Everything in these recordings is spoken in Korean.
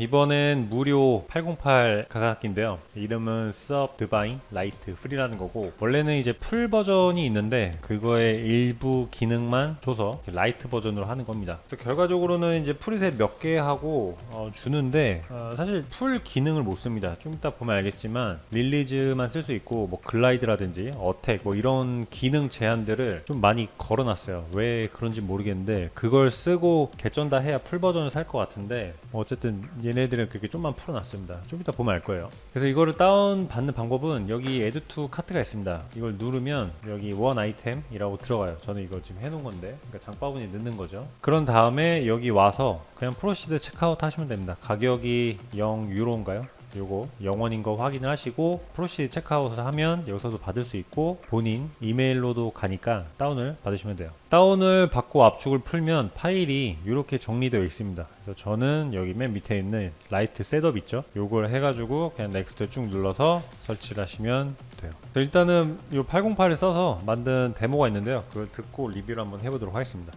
이번엔 무료 808 가상악기인데요. 이름은 Sub Divine Light Free라는 거고 원래는 이제 풀 버전이 있는데 그거의 일부 기능만 줘서 라이트 버전으로 하는 겁니다. 그래서 결과적으로는 이제 프리셋 몇 개 하고 어, 주는데 어, 사실 풀 기능을 못 씁니다. 좀 이따 보면 알겠지만 릴리즈만 쓸 수 있고 뭐 글라이드라든지 어택 뭐 이런 기능 제한들을 좀 많이 걸어놨어요. 왜 그런지 모르겠는데 그걸 쓰고 개쩐다 해야 풀 버전을 살 것 같은데 뭐 어쨌든 얘네들은 그렇게 좀만 풀어놨습니다. 좀 이따 보면 알 거예요. 그래서 이거를 다운 받는 방법은 여기 에드 투 카트가 있습니다. 이걸 누르면 여기 원 아이템이라고 들어가요. 저는 이걸 지금 해놓은 건데 그러니까 장바구니에 넣는 거죠. 그런 다음에 여기 와서 그냥 프로시드 체크아웃 하시면 됩니다. 가격이 0 유로인가요? 요거 영원인 거 확인을 하시고 프로시 체크아웃을 하면 여기서도 받을 수 있고 본인 이메일로도 가니까 다운을 받으시면 돼요. 다운을 받고 압축을 풀면 파일이 이렇게 정리되어 있습니다. 그래서 저는 여기 맨 밑에 있는 라이트 셋업 있죠? 요걸 해가지고 그냥 넥스트 쭉 눌러서 설치를 하시면 돼요. 그래서 일단은 이 808을 써서 만든 데모가 있는데요. 그걸 듣고 리뷰를 한번 해보도록 하겠습니다.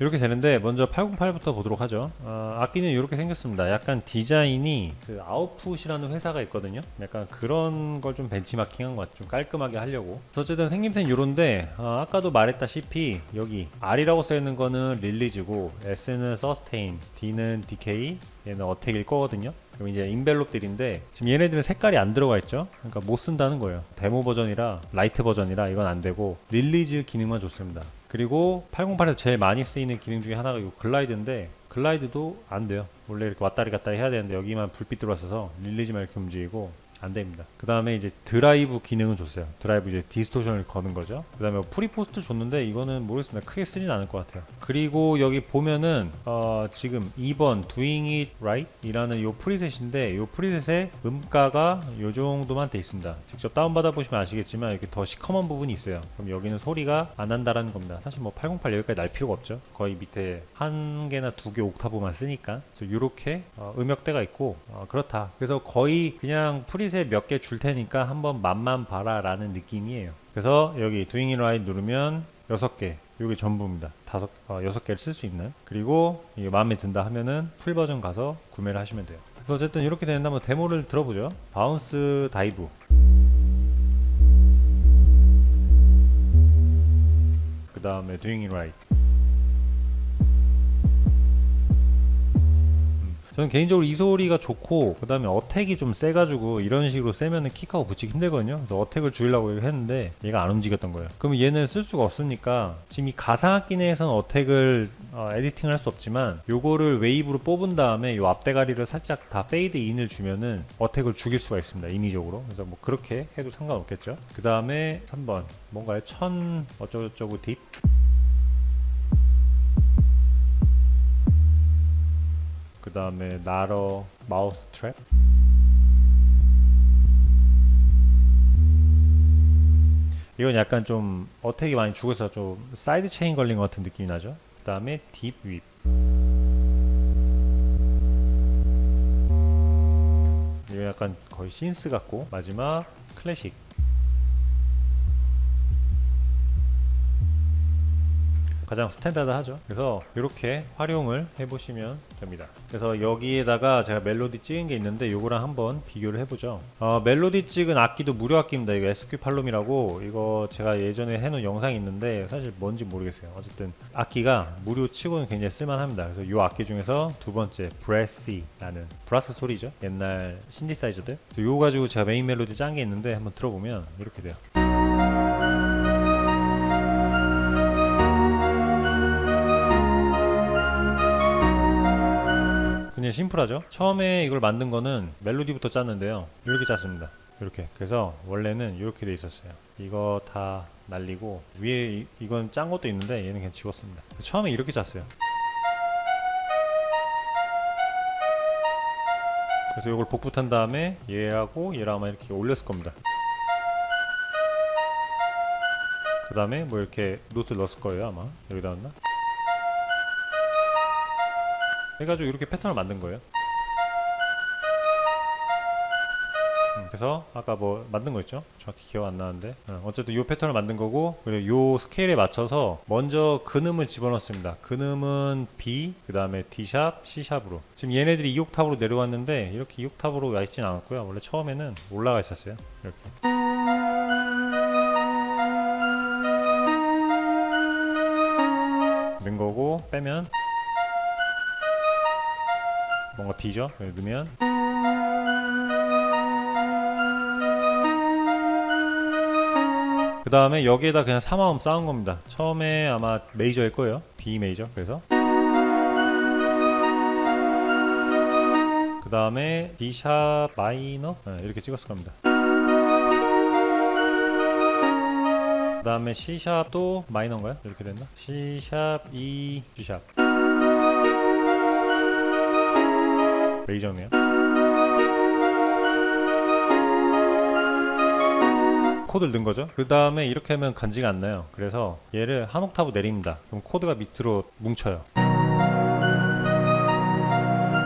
이렇게 되는데 먼저 808부터 보도록 하죠. 어, 악기는 이렇게 생겼습니다. 약간 디자인이 그 아웃풋이라는 회사가 있거든요. 약간 그런 걸 좀 벤치마킹한 것 같아요. 좀 깔끔하게 하려고. 어쨌든 생김새는 이런데 어, 아까도 말했다시피 여기 R이라고 써 있는 거는 릴리즈고 S는 서스테인, D는 디케이, 얘는 어택일 거거든요. 그럼 이제 인벨롭들인데 지금 얘네들은 색깔이 안 들어가 있죠. 그러니까 못 쓴다는 거예요. 데모 버전이라 라이트 버전이라 이건 안 되고 릴리즈 기능만 좋습니다. 그리고 808에서 제일 많이 쓰이는 기능 중에 하나가 이 글라이드인데 글라이드도 안 돼요. 원래 이렇게 왔다리 갔다리 해야 되는데 여기만 불빛 들어왔어서 릴리즈만 이렇게 움직이고 안 됩니다. 그 다음에 이제 드라이브 기능은 줬어요. 드라이브 이제 디스토션을 거는 거죠. 그 다음에 프리포스트 줬는데 이거는 모르겠습니다. 크게 쓰진 않을 것 같아요. 그리고 여기 보면은 어 지금 2번 Doing It Right 이라는 요 프리셋인데 요 프리셋의 음가가 요 정도만 돼 있습니다. 직접 다운받아 보시면 아시겠지만 이렇게 더 시커먼 부분이 있어요. 그럼 여기는 소리가 안 난다라는 겁니다. 사실 뭐 808 여기까지 날 필요가 없죠. 거의 밑에 한 개나 두 개 옥타브만 쓰니까. 그래서 요렇게 어, 음역대가 있고 어, 그렇다. 그래서 거의 그냥 프리 셋몇개 줄 테니까 한번 맛만 봐라 라는 느낌이에요. 그래서 여기 Doing It Right 누르면 여섯 개 요게 전부입니다. 다섯 어, 여섯 개를 쓸 수 있는 그리고 이게 마음에 든다 하면은 풀 버전 가서 구매를 하시면 돼요. 어쨌든 이렇게 되는데 한번 데모를 들어보죠. 바운스 다이브 그 다음에 Doing It Right 저는 개인적으로 이 소리가 좋고 그 다음에 어택이 좀 세가지고 이런 식으로 세면은 킥하고 붙이기 힘들거든요. 그래서 어택을 줄이려고 했는데 얘가 안 움직였던 거예요. 그러면 얘는 쓸 수가 없으니까 지금 이 가상악기 내에서는 어택을 어, 에디팅을 할 수 없지만 요거를 웨이브로 뽑은 다음에 요 앞대가리를 살짝 다 페이드 인을 주면은 어택을 죽일 수가 있습니다 인위적으로. 그래서 뭐 그렇게 해도 상관없겠죠. 그 다음에 3번. 뭔가요? 천 어쩌고저쩌고 딥 그 다음에 나러 마우스 트랩. 이건 약간 좀 어택이 많이 죽어서 좀 사이드 체인 걸린 것 같은 느낌이 나죠? 그 다음에 딥윕 이거 약간 거의 신스 같고 마지막 클래식 가장 스탠다드하죠. 그래서 이렇게 활용을 해보시면 됩니다. 그래서 여기에다가 제가 멜로디 찍은 게 있는데 이거랑 한번 비교를 해보죠. 어, 멜로디 찍은 악기도 무료 악기입니다. 이거 SQ 팔롬이라고 이거 제가 예전에 해놓은 영상이 있는데 사실 뭔지 모르겠어요. 어쨌든 악기가 무료 치고는 굉장히 쓸만합니다. 그래서 이 악기 중에서 두 번째 브레시라는 브라스 소리죠. 옛날 신디사이저들. 이거 가지고 제가 메인 멜로디 짠 게 있는데 한번 들어보면 이렇게 돼요. 그냥 심플하죠. 처음에 이걸 만든 거는 멜로디부터 짰는데요. 이렇게 짰습니다. 이렇게. 그래서 원래는 이렇게 돼 있었어요. 이거 다 날리고 위에 이, 이건 짠 것도 있는데 얘는 그냥 지웠습니다. 처음에 이렇게 짰어요. 그래서 이걸 복붙한 다음에 얘하고 얘랑 아마 이렇게 올렸을 겁니다. 그 다음에 뭐 이렇게 노트 넣었을 거예요 아마 여기다 넣나? 해가지고 이렇게 패턴을 만든 거예요. 음, 그래서 아까 뭐 만든 거 있죠? 정확히 기억 안 나는데 어, 어쨌든 요 패턴을 만든 거고 그리고 요 스케일에 맞춰서 먼저 근음을 집어넣습니다. 근음은 B 그 다음에 D 샵, C 샵으로 지금 얘네들이 2옥탑으로 내려왔는데 이렇게 2옥탑으로 와 있진 않았고요. 원래 처음에는 올라가 있었어요. 이렇게 넣은 거고 빼면 뭔가? 여기 넣으면 그 다음에 여기에다 그냥 3화음 쌓은 겁니다. 처음에 아마 메이저일 거예요. B 메이저. 그래서 그 다음에 D 샵 마이너 네, 이렇게 찍었을 겁니다. 그 다음에 C 샵도 마이너인가요? 이렇게 됐나? C 샵 E G 샵 메이저네요. 코드를 넣은 거죠. 그 다음에 이렇게 하면 간지가 안 나요. 그래서 얘를 한 옥타브 내립니다. 그럼 코드가 밑으로 뭉쳐요.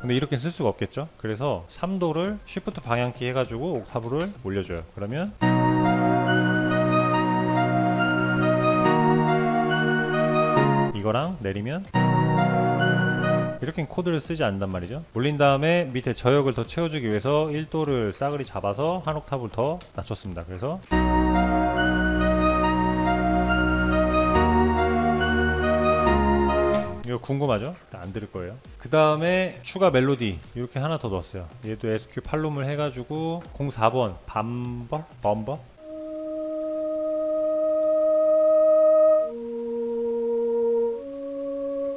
근데 이렇게 쓸 수가 없겠죠. 그래서 3도를 쉬프트 방향키 해가지고 옥타브를 올려줘요. 그러면 이거랑 내리면 이렇게 코드를 쓰지 않는단 말이죠. 올린 다음에 밑에 저역을 더 채워주기 위해서 1도를 싸그리 잡아서 한 옥탑을 더 낮췄습니다. 그래서 이거 궁금하죠? 안 들을 거예요. 그 다음에 추가 멜로디 이렇게 하나 더 넣었어요. 얘도 SQ 팔룸을 해가지고 04번 밤버 범버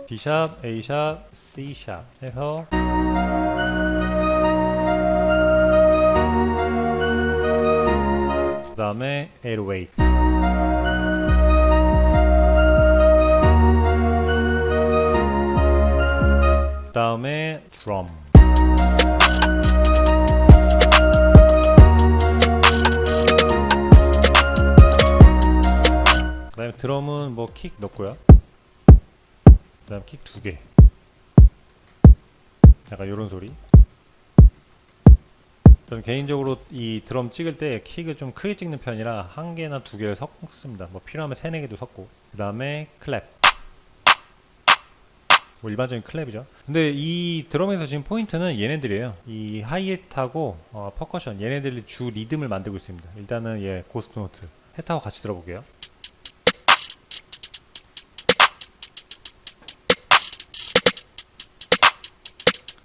D샵, A샵, C샵 해서 그 다음에 808그 다음에 드럼 그 다음에 드럼은 뭐 킥 넣고요 그 다음 킥 두 개. 약간 요런 소리. 저는 개인적으로 이 드럼 찍을 때 킥을 좀 크게 찍는 편이라 한 개나 두 개를 섞습니다. 뭐 필요하면 세네 개도 섞고. 그 다음에 클랩. 뭐 일반적인 클랩이죠. 근데 이 드럼에서 지금 포인트는 얘네들이에요. 이 하이햇하고 어, 퍼커션 얘네들이 주 리듬을 만들고 있습니다. 일단은 얘 고스트 노트 햇하고 같이 들어볼게요.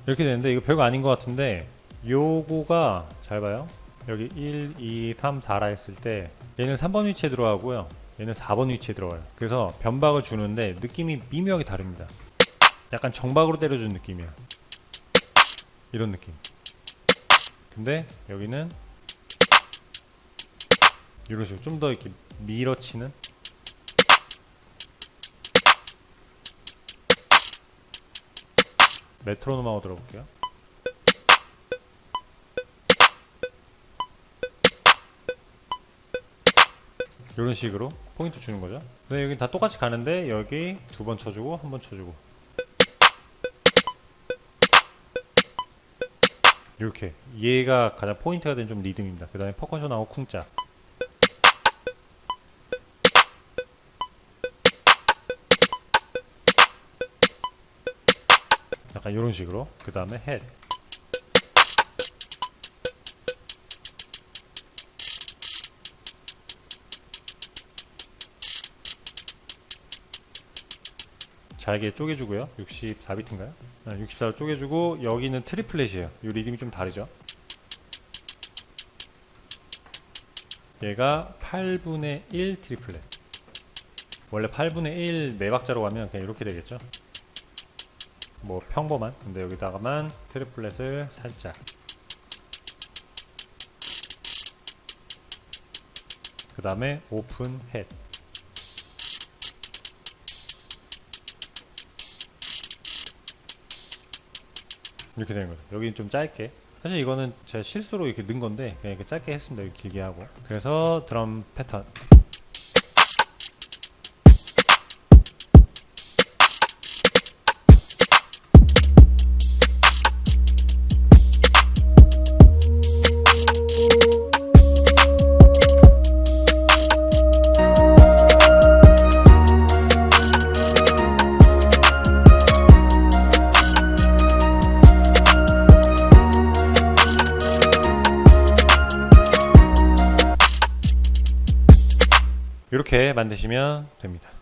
이렇게 되는데 이거 별거 아닌 것 같은데 요거가 잘 봐요. 여기 1, 2, 3, 4라 했을 때 얘는 3번 위치에 들어가고요. 얘는 4번 위치에 들어가요. 그래서 변박을 주는데 느낌이 미묘하게 다릅니다. 약간 정박으로 때려준 느낌이야 이런 느낌. 근데 여기는 이런 식으로 좀 더 이렇게 밀어치는 메트로놈 하고 들어볼게요. 이런 식으로 포인트 주는 거죠. 근데 여기 다 똑같이 가는데 여기 두 번 쳐주고 한 번 쳐주고 이렇게 얘가 가장 포인트가 된 좀 리듬입니다. 그 다음에 퍼커션하고 쿵짝 약간 이런 식으로. 그 다음에 head. 잘게 쪼개주고요. 64비트인가요? 네, 64로 쪼개주고 여기는 트리플렛이에요. 이 리듬이 좀 다르죠? 얘가 8분의 1 트리플렛 원래 8분의 1 네박자로 가면 그냥 이렇게 되겠죠 뭐 평범한. 근데 여기다가만 트리플렛을 살짝. 그 다음에 오픈 햇 이렇게 되는 거죠. 여기는 좀 짧게. 사실 이거는 제 실수로 이렇게 넣은 건데 그냥 이렇게 짧게 했습니다. 이렇게 길게 하고. 그래서 드럼 패턴 이렇게 만드시면 됩니다.